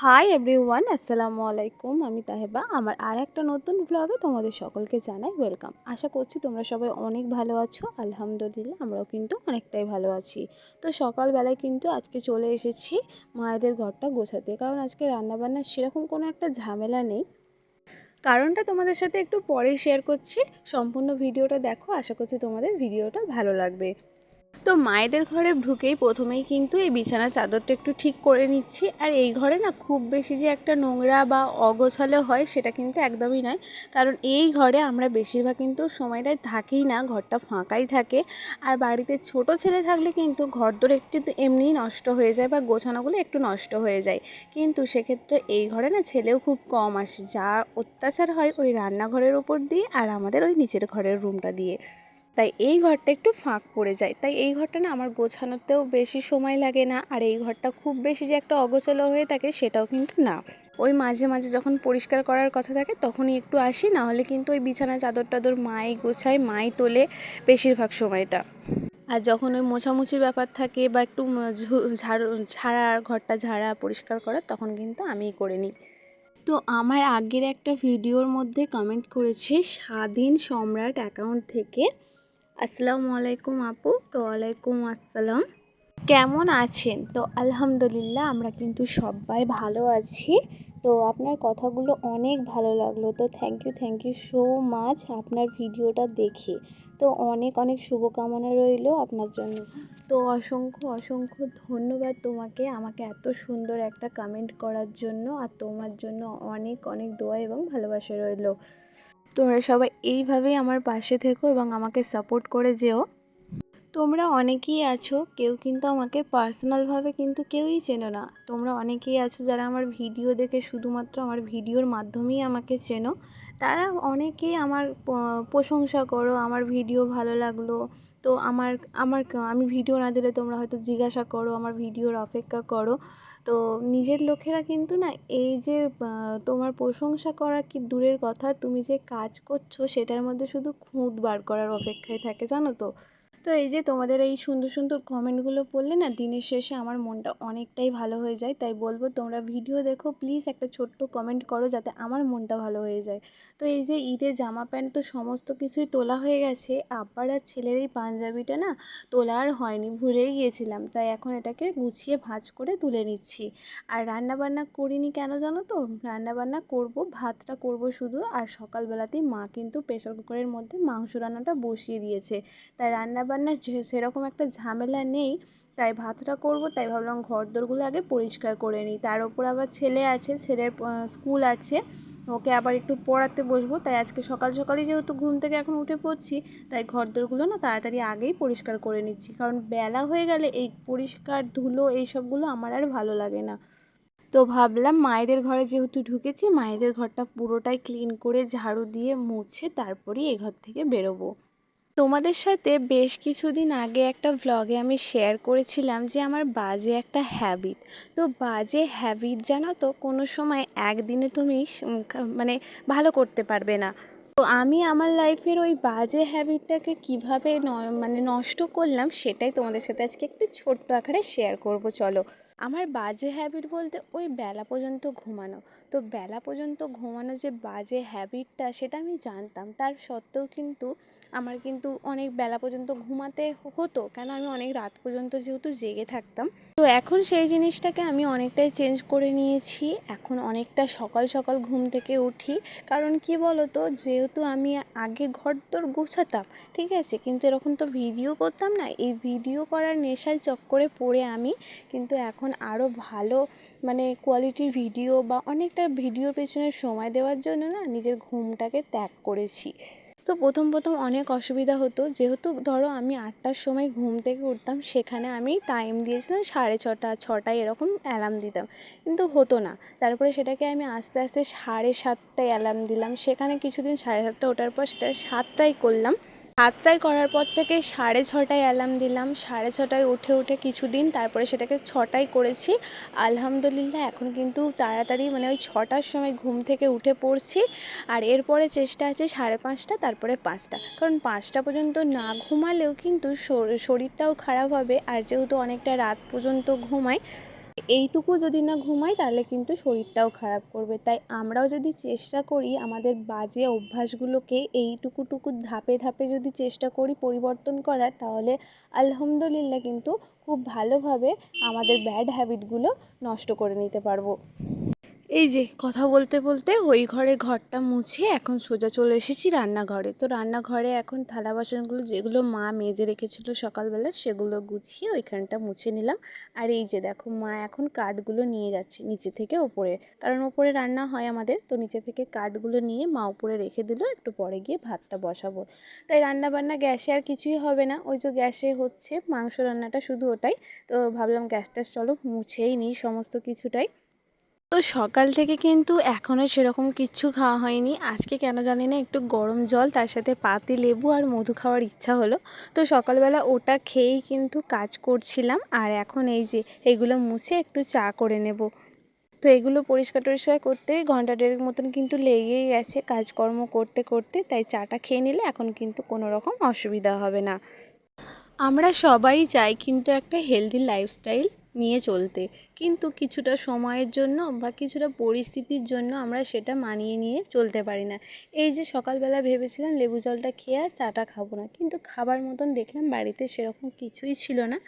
Hi everyone আসসালামু আলাইকুম আমি তাহেবা। আমার আর একটা নতুন ব্লগে তোমাদের সকলকে জানাই ওয়েলকাম আশা করছি তোমরা সবাই অনেক ভালো আছো। আলহামদুলিল্লাহ, আমরাও কিন্তু অনেকটাই ভালো আছি। তো সকালবেলায় কিন্তু আজকে চলে এসেছি মায়েদের ঘরটা গোছাতে। কারণ আজকে রান্নাবান্নার সেরকম কোনো একটা ঝামেলা নেই। কারণটা তোমাদের সাথে একটু পরেই শেয়ার করছি। সম্পূর্ণ ভিডিওটা দেখো। আশা করছি তোমাদের ভিডিওটা ভালো লাগবে। তো মায়েদের ঘরে ঢুকেই প্রথমেই কিন্তু এই বিছানা চাদরটা একটু ঠিক করে নিচ্ছি। আর এই ঘরে না খুব বেশি যে একটা নোংরা বা অগোছালো হয় সেটা কিন্তু একদমই নয়। কারণ এই ঘরে আমরা বেশিরভাগ কিন্তু সময়টাই থাকি না, ঘরটা ফাঁকাই থাকে। আর বাড়িতে ছোট ছেলে থাকলে কিন্তু ঘরদোর একটু এমনিই নষ্ট হয়ে যায় বা গোছানোগুলো একটু নষ্ট হয়ে যায়। কিন্তু সেক্ষেত্রে এই ঘরে না ছেলেও খুব কম আসে। যা অত্যাচার হয় ওই রান্নাঘরের ওপর দিয়ে আর আমাদের ওই নিচের ঘরের রুমটা দিয়ে। তাই এই ঘরটা একটু ফাঁক পড়ে যায়। তাই এই ঘরটা না আমার গোছানোতেও বেশি সময় লাগে না। আর এই ঘরটা খুব বেশি যে একটা অগোছালো হয়ে থাকে সেটাও কিন্তু না। ওই মাঝে মাঝে যখন পরিষ্কার করার কথা থাকে তখনই একটু আসি না হলে কিন্তু ওই বিছানা চাদর টাদর মাই গোছায়, মাই তোলে বেশিরভাগ সময়টা। আর যখন ওই মোছামুছির ব্যাপার থাকে বা একটু ঝাড়ু, ঝাড়া, ঘরটা ঝাড়া, পরিষ্কার করা তখন কিন্তু আমিই করে নিই। তো আমার আগের একটা ভিডিওর মধ্যে কমেন্ট করেছে স্বাধীন সম্রাট অ্যাকাউন্ট থেকে আসসালামু আলাইকুম আপু, তো ওয়ালাইকুম আসসালাম। কেমন আছেন? তো আলহামদুলিল্লাহ আমরা কিন্তু সবাই ভালো আছি। তো আপনার কথাগুলো অনেক ভালো লাগল। তো thank you thank you so much আপনার ভিডিওটা দেখে। তো অনেক অনেক শুভকামনা রইল আপনার জন্য। তো অসংখ্য অসংখ্য ধন্যবাদ তোমাকে আমাকে এত সুন্দর একটা কমেন্ট করার জন্য আর তোমার জন্য অনেক অনেক দোয়া এবং ভালোবাসা রইল। তোমরা সবাই এইভাবেই আমার পাশে থেকো এবং আমাকে সাপোর্ট করে যেও। তোমরা অনেকেই আছো, কেউ কিন্তু আমাকে পার্সোনালভাবে কিন্তু কেউই চেনো না। তোমরা অনেকেই আছো যারা আমার ভিডিও দেখে শুধুমাত্র আমার ভিডিওর মাধ্যমেই আমাকে চেনো। তারা অনেকেই আমার প্রশংসা করো, আমার ভিডিও ভালো লাগল। তো আমার আমার আমি ভিডিও না দিলে তোমরা হয়তো জিজ্ঞাসা করো, আমার ভিডিওর অপেক্ষা করো। তো নিজের লোকেরা কিন্তু না, এই যে তোমার প্রশংসা করা কি দূরের কথা, তুমি যে কাজ করছ সেটার মধ্যে শুধু খুঁত বার করার অপেক্ষায় থাকে, জানো তো? তো এই যে তোমাদের এই সুন্দর সুন্দর কমেন্টগুলো পড়লে না দিনের শেষে আমার মনটা অনেকটাই ভালো হয়ে যায়। তাই বলব তোমরা ভিডিও দেখো প্লিজ একটা ছোট্ট কমেন্ট করো যাতে আমার মনটা ভালো হয়ে যায়। তো এই যে ঈদের জামা প্যান্ট তো সমস্ত কিছুই তোলা হয়ে গেছে, আব্বার আর ছেলের এই পাঞ্জাবিটা না তোলা আর হয়নি, ভুলেই গিয়েছিলাম। তাই এখন এটাকে গুছিয়ে ভাঁজ করে তুলে নিচ্ছি। আর রান্নাবান্না করিনি কেন জানো তো? রান্নাবান্না করব, ভাতটা করব শুধু, আর সকালবেলাতেই মা কিন্তু প্রেসার কুকারের মধ্যে মাংস রান্নাটা বসিয়ে দিয়েছে। তাই রান্না বান্নার সেরকম একটা ঝামেলা নেই, তাই ভাতটা করব, তাই ভাবলাম ঘর দোরগুলো আগে পরিষ্কার করে নিই। তার ওপর আবার ছেলে আছে, ছেলের স্কুল আছে, ওকে আবার একটু পড়াতে বসবো। তাই আজকে সকাল সকালই যেহেতু ঘুম থেকে এখন উঠে পড়ছি, তাই ঘর দোরগুলো না তাড়াতাড়ি আগেই পরিষ্কার করে নিচ্ছি। কারণ বেলা হয়ে গেলে এই পরিষ্কার ধুলো এইসবগুলো আমার আর ভালো লাগে না। তো ভাবলাম মায়েদের ঘরে যেহেতু ঢুকেছি, মায়েদের ঘরটা পুরোটাই ক্লিন করে ঝাড়ু দিয়ে মুছে তারপরেই এ ঘর থেকে বেরোবো। তোমাদের সাথে বেশ কিছুদিন আগে একটা ভ্লগে আমি শেয়ার করেছিলাম যে আমার বাজে একটা হ্যাবিট তো বাজে হ্যাবিট জানো তো, কোনো সময় একদিনে তুমি মানে ভালো করতে পারবে না। তো আমি আমার লাইফের ওই বাজে হ্যাবিটটাকে কীভাবে মানে নষ্ট করলাম সেটাই তোমাদের সাথে আজকে একটু ছোট্ট আকারে শেয়ার করব, চলো। আমার বাজে হ্যাবিট বলতে ওই বেলা পর্যন্ত ঘুমানো। তো বেলা পর্যন্ত ঘুমানো যে বাজে হ্যাবিটটা সেটা আমি জানতাম। তার সত্ত্বেও কিন্তু আমার কিন্তু অনেক বেলা পর্যন্ত ঘুমাতে হতো, কেন আমি অনেক রাত পর্যন্ত যেহেতু জেগে থাকতাম। তো এখন সেই জিনিসটাকে আমি অনেকটাই চেঞ্জ করে নিয়েছি। এখন অনেকটা সকাল সকাল ঘুম থেকে উঠি। কারণ কি বলো তো যেহেতু আমি আগে ঘর তোর গোছাতাম, ঠিক আছে? কিন্তু এরকম তো ভিডিও করতাম না। এই ভিডিও করার নেশায় চক্করে পড়ে আমি। কিন্তু এখন আরও ভালো মানে কোয়ালিটির ভিডিও বা অনেকটা ভিডিওর পেছনে সময় দেওয়ার জন্য না নিজের ঘুমটাকে ত্যাগ করেছি। তো প্রথম প্রথম অনেক অসুবিধা হতো। যেহেতু ধরো আমি আটটার সময় ঘুম থেকে উঠতাম, সেখানে আমি টাইম দিয়েছিলাম সাড়ে ছটা, ছটায় এরকম অ্যালার্ম দিতাম। কিন্তু হতো না। তারপরে সেটাকে আমি আস্তে আস্তে সাড়ে সাতটায় অ্যালার্ম দিলাম। সেখানে কিছুদিন সাড়ে সাতটা ওঠার পর সেটা সাতটায় করলাম। সাতটায় করার পর থেকে সাড়ে ছটায় অ্যালার্ম দিলাম। সাড়ে ছটায় উঠে উঠে কিছুদিন তারপরে সেটাকে ছটায় করেছি। আলহামদুলিল্লাহ, এখন কিন্তু তাড়াতাড়ি মানে ওই ছটার সময় ঘুম থেকে উঠে পড়ছি। আর এরপরে চেষ্টা আছে সাড়ে পাঁচটা, তারপরে পাঁচটা। কারণ পাঁচটা পর্যন্ত না ঘুমালেও কিন্তু শরীরটাও খারাপ হবে। আর যেহেতু অনেকটা রাত পর্যন্ত ঘুমাই এইটুকু যদি না ঘুমাই, তাহলে কিন্তু শরীরটাও খারাপ করবে। তাই আমরাও যদি চেষ্টা করি, আমাদের বাজে অভ্যাসগুলোকে এইটুকু টুকু ধাপে ধাপে যদি চেষ্টা করি পরিবর্তন করার, তাহলে আলহামদুলিল্লাহ কিন্তু খুব ভালোভাবে আমাদের ব্যাড হ্যাবিটগুলো নষ্ট করে নিতে পারব। এই যে কথা বলতে বলতে ওই ঘরের ঘরটা মুছে এখন সোজা চলে এসেছি রান্নাঘরে। তো রান্নাঘরে এখন থালা বাসনগুলো যেগুলো মা মেজে রেখেছিল সকালবেলা সেগুলো গুছিয়ে ওইখানটা মুছে নিলাম। আর এই যে দেখো মা এখন কাঠগুলো নিয়ে যাচ্ছে নিচে থেকে ওপরে। কারণ ওপরে রান্না হয় আমাদের, তো নিচে থেকে কাঠগুলো নিয়ে মা উপরে রেখে দিল, একটু পরে গিয়ে ভাতটা বসাবো। তাই রান্না বান্না গ্যাসে আর কিছুই হবে না। ওই যে গ্যাসে হচ্ছে মাংস রান্নাটা শুধু ওটাই। তো ভাবলাম গ্যাসটা চলো মুছেই নিই সমস্ত কিছুটাই। তো সকাল থেকে কিন্তু এখনও সেরকম কিচ্ছু খাওয়া হয়নি। আজকে কেন জানি না একটু গরম জল, তার সাথে পাতি, লেবু আর মধু খাওয়ার ইচ্ছা হলো। তো সকালবেলা ওটা খেয়েই কিন্তু কাজ করছিলাম। আর এখন এই যে এগুলো মুছে একটু চা করে নেব। তো এগুলো পরিষ্কার টরিষ্কার করতে ঘণ্টা দেড়েক মতন কিন্তু লেগেই গেছে কাজকর্ম করতে করতে। তাই চাটা খেয়ে নিলে এখন কিন্তু কোনো রকম অসুবিধা হবে না। আমরা সবাই চাই কিন্তু একটা হেলদি লাইফস্টাইল। নিয়ে চলতে। কিন্তু কিছুটা সময়ের জন্য বা কিছুটা পরিস্থিতির জন্য আমরা সেটা মানিয়ে নিয়ে চলতে পারি না। এই যে সকালবেলা ভেবেছিলাম লেবু জলটা খেয়ে আর চাটা খাব না, কিন্তু খাবার মতন দেখলাম বাড়িতে সেরকম কিছুই ছিল না।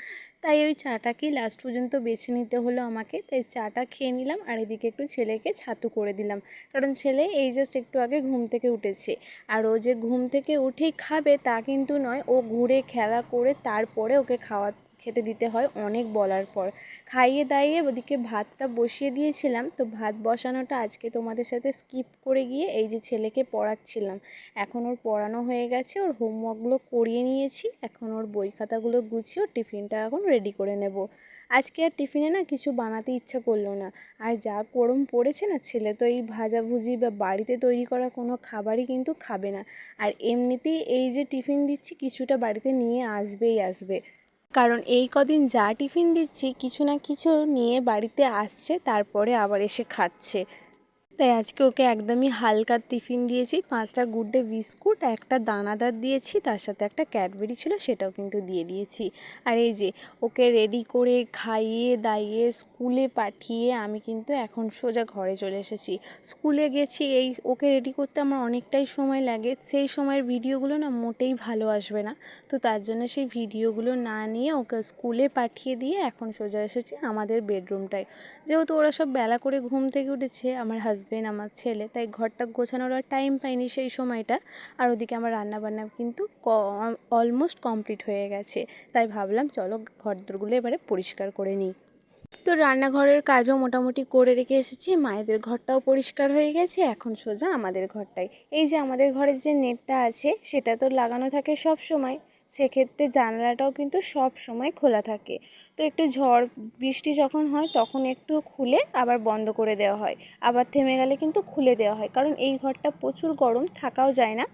তাই ওই চাটাকেই লাস্ট পর্যন্ত বেছে নিতে হলো আমাকে। তাই চাটা খেয়ে নিলাম আর এদিকে একটু ছেলেকে ছাতু করে দিলাম। কারণ ছেলে এই জাস্ট একটু আগে ঘুম থেকে উঠেছে। আর ও যে ঘুম থেকে উঠেই খাবে তা কিন্তু নয়, ও ঘুরে খেলা করে তারপরে ওকে খাওয়া খেতে দিতে হয় অনেক বলার পর। খাইয়ে দাইয়ে ওদিকে ভাতটা বসিয়ে দিয়েছিলাম। তো ভাত বসানোটা আজকে তোমাদের সাথে স্কিপ করে গিয়ে এই যে ছেলেকে পড়াচ্ছিলাম। এখন ওর পড়ানো হয়ে গেছে, ওর হোমওয়ার্কগুলো করিয়ে নিয়েছি। এখন ওর বই খাতাগুলো গুছিয়ে ওর টিফিনটা এখন রেডি করে নেব। আজকে আর টিফিনে না কিছু বানাতে ইচ্ছা করল না। আর যা গরম পড়েছে না ছেলে, তো এই ভাজাভুজি বা বাড়িতে তৈরি করা কোনো খাবারই কিন্তু খাবে না। আর এমনিতেই এই যে টিফিন দিচ্ছি, কিছুটা বাড়িতে নিয়ে আসবেই আসবে। কারণ এই কদিন যা টিফিন দিচ্ছি, কিছু না কিছু নিয়ে বাড়িতে আসছে, তারপরে আবার এসে খাচ্ছে। তাই আজকে ওকে একদমই হালকা টিফিন দিয়েছি, পাঁচটা গুড্ডে বিস্কুট, একটা দানাদার দিয়েছি, তার সাথে একটা ক্যাডবেরি ছিল সেটাও কিন্তু দিয়ে দিয়েছি। আর এই যে ওকে রেডি করে খাইয়ে দাইয়ে স্কুলে পাঠিয়ে আমি কিন্তু এখন সোজা ঘরে চলে এসেছি। স্কুলে গেছি, এই ওকে রেডি করতে আমার অনেকটাই সময় লাগে, সেই সময়ের ভিডিওগুলো না মোটেই ভালো আসবে না। তো তার জন্য সেই ভিডিওগুলো না নিয়ে ওকে স্কুলে পাঠিয়ে দিয়ে এখন সোজা এসেছি আমাদের বেডরুমটায় যেহেতু ওরা সব বেলা করে ঘুম থেকে উঠেছে, আমার হাজব্যান্ড আমার ছেলে। তাই ঘরটা গোছানোর আর টাইম পাইনি সেই সময়টা। আর ওদিকে আমার রান্নাবান্না কিন্তু অলমোস্ট কমপ্লিট হয়ে গেছে। তাই ভাবলাম, চলো ঘরদোরগুলো এবারে পরিষ্কার করে নিই। তো রান্নাঘরের কাজও মোটামুটি করে রেখে এসেছি। মায়েদের ঘরটাও পরিষ্কার হয়ে গেছে। এখন সোজা আমাদের ঘরটাই। এই যে আমাদের ঘরের যে নেটটা আছে, সেটা তো লাগানো থাকে সব সময় সেক্ষেত্রে জানালাটাও কিন্তু সব সময় খোলা থাকে। তো একটু ঝড়, বৃষ্টি যখন হয় তখন একটু খুলে আবার বন্ধ করে দেওয়া হয়। আবার থেমে গেলে কিন্তু খুলে দেওয়া হয়। কারণ এই ঘরটা প্রচুর গরম, থাকাও যায় না।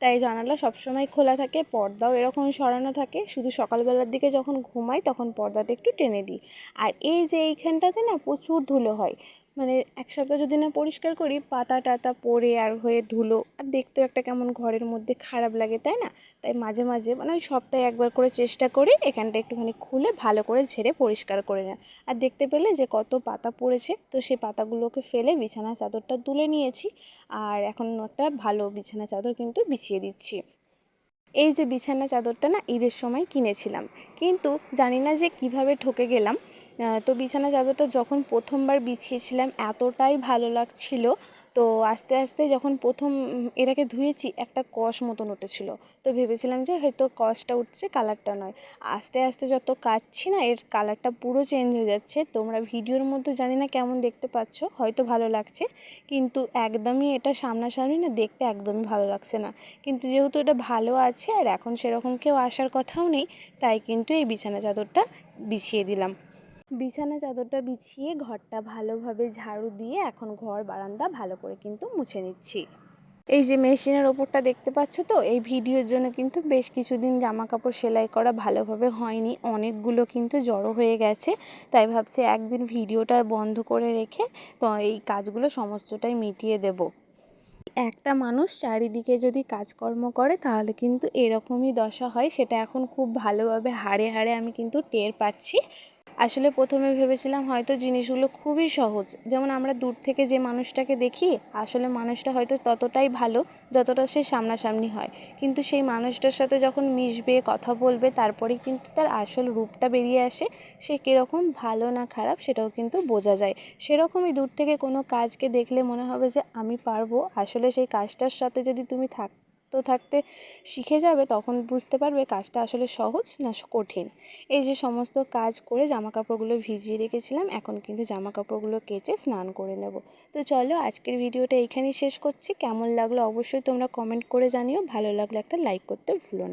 তাই জানালা সবসময় খোলা থাকে, পর্দাও এরকম সরানো থাকে। শুধু সকালবেলার দিকে যখন ঘুমাই তখন পর্দাটা একটু টেনে দিই। আর এই যে এইখানটাতে না প্রচুর ধুলো হয়। মানে এক সপ্তাহ যদি না পরিষ্কার করি, পাতা টাতা পড়ে আর হয়ে ধুলো। আর দেখতেও একটা কেমন ঘরের মধ্যে খারাপ লাগে, তাই না? তাই মাঝে মাঝে মানে ওই সপ্তাহে একবার করে চেষ্টা করি, এখানটা একটুখানি খুলে ভালো করে ঝেড়ে পরিষ্কার করে নেয় আর দেখতে পেলে যে কত পাতা পড়েছে, তো সেই পাতাগুলোকে ফেলে বিছানা চাদরটা তুলে নিয়েছি। আর এখন একটা ভালো বিছানা চাদর কিন্তু বিছিয়ে দিচ্ছি। এই যে বিছানা চাদরটা না ঈদের সময় কিনেছিলাম। কিন্তু জানি না যে কীভাবে ঠকে গেলাম। তো বিছানা চাদরটা যখন প্রথমবার বিছিয়েছিলাম, এতটাই ভালো লাগছিল। তো আস্তে আস্তে যখন প্রথম এটাকে ধুয়েছি, একটা কষ মতন উঠেছিল। তো ভেবেছিলাম যে হয়তো কষটা উঠছে, কালারটা নয়। আস্তে আস্তে যত কাচ্ছি না, এর কালারটা পুরো চেঞ্জ হয়ে যাচ্ছে। তোমরা ভিডিওর মধ্যে জানি না কেমন দেখতে পাচ্ছ, হয়তো ভালো লাগছে। কিন্তু একদমই এটা সামনাসামনি না, দেখতে একদমই ভালো লাগছে না। কিন্তু যেহেতু এটা ভালো আছে, আর এখন সেরকম কেউ আসার কথাও নেই, তাই কিন্তু এই বিছানা চাদরটা বিছিয়ে দিলাম। বিছানা চাদরটা বিছিয়ে ঘরটা ভালোভাবে ঝাড়ু দিয়ে এখন ঘর, বারান্দা ভালো করে কিন্তু মুছে নিচ্ছি। এই যে মেশিনের ওপরটা দেখতে পাচ্ছ তো, এই ভিডিওর জন্য কিন্তু বেশ কিছুদিন জামা কাপড় সেলাই করা ভালোভাবে হয়নি। অনেকগুলো কিন্তু জড়ো হয়ে গেছে, তাই ভাবছি একদিন ভিডিওটা বন্ধ করে রেখে তো এই কাজগুলো সমস্তটাই মিটিয়ে দেব। একটা মানুষ চারিদিকে যদি কাজকর্ম করে, তাহলে কিন্তু এরকমই দশা হয়, সেটা এখন খুব ভালোভাবে হাড়ে হাড়ে আমি কিন্তু টের পাচ্ছি। আসলে প্রথমে ভেবেছিলাম হয়তো জিনিসগুলো খুবই সহজ। যেমন আমরা দূর থেকে যে মানুষটাকে দেখি, আসলে মানুষটা হয়তো ততটাই ভালো যতটা সে সামনাসামনি হয়। কিন্তু সেই মানুষটার সাথে যখন মিশবে, কথা বলবে, তারপরেই কিন্তু তার আসল রূপটা বেরিয়ে আসে, সে কীরকম ভালো না খারাপ সেটাও কিন্তু বোঝা যায়। সেরকমই দূর থেকে কোনো কাজকে দেখলে মনে হবে যে, আমি পারব। আসলে সেই কাজটার সাথে যদি তুমি থাকতে থাকতে শিখে যাবে, তখন বুঝতে পারবে কাজটা আসলে সহজ না কঠিন। এই যে সমস্ত কাজ করে জামা কাপড়গুলো ভিজিয়ে রেখেছিলাম, এখন কিন্তু জামা কাপড়গুলো কেচে স্নান করে নেব। তো চলো আজকের ভিডিওটা এইখানেই শেষ করছি। কেমন লাগল অবশ্যই তোমরা কমেন্ট করে জানিও। ভালো লাগলে একটা লাইক করতে ভুলো না।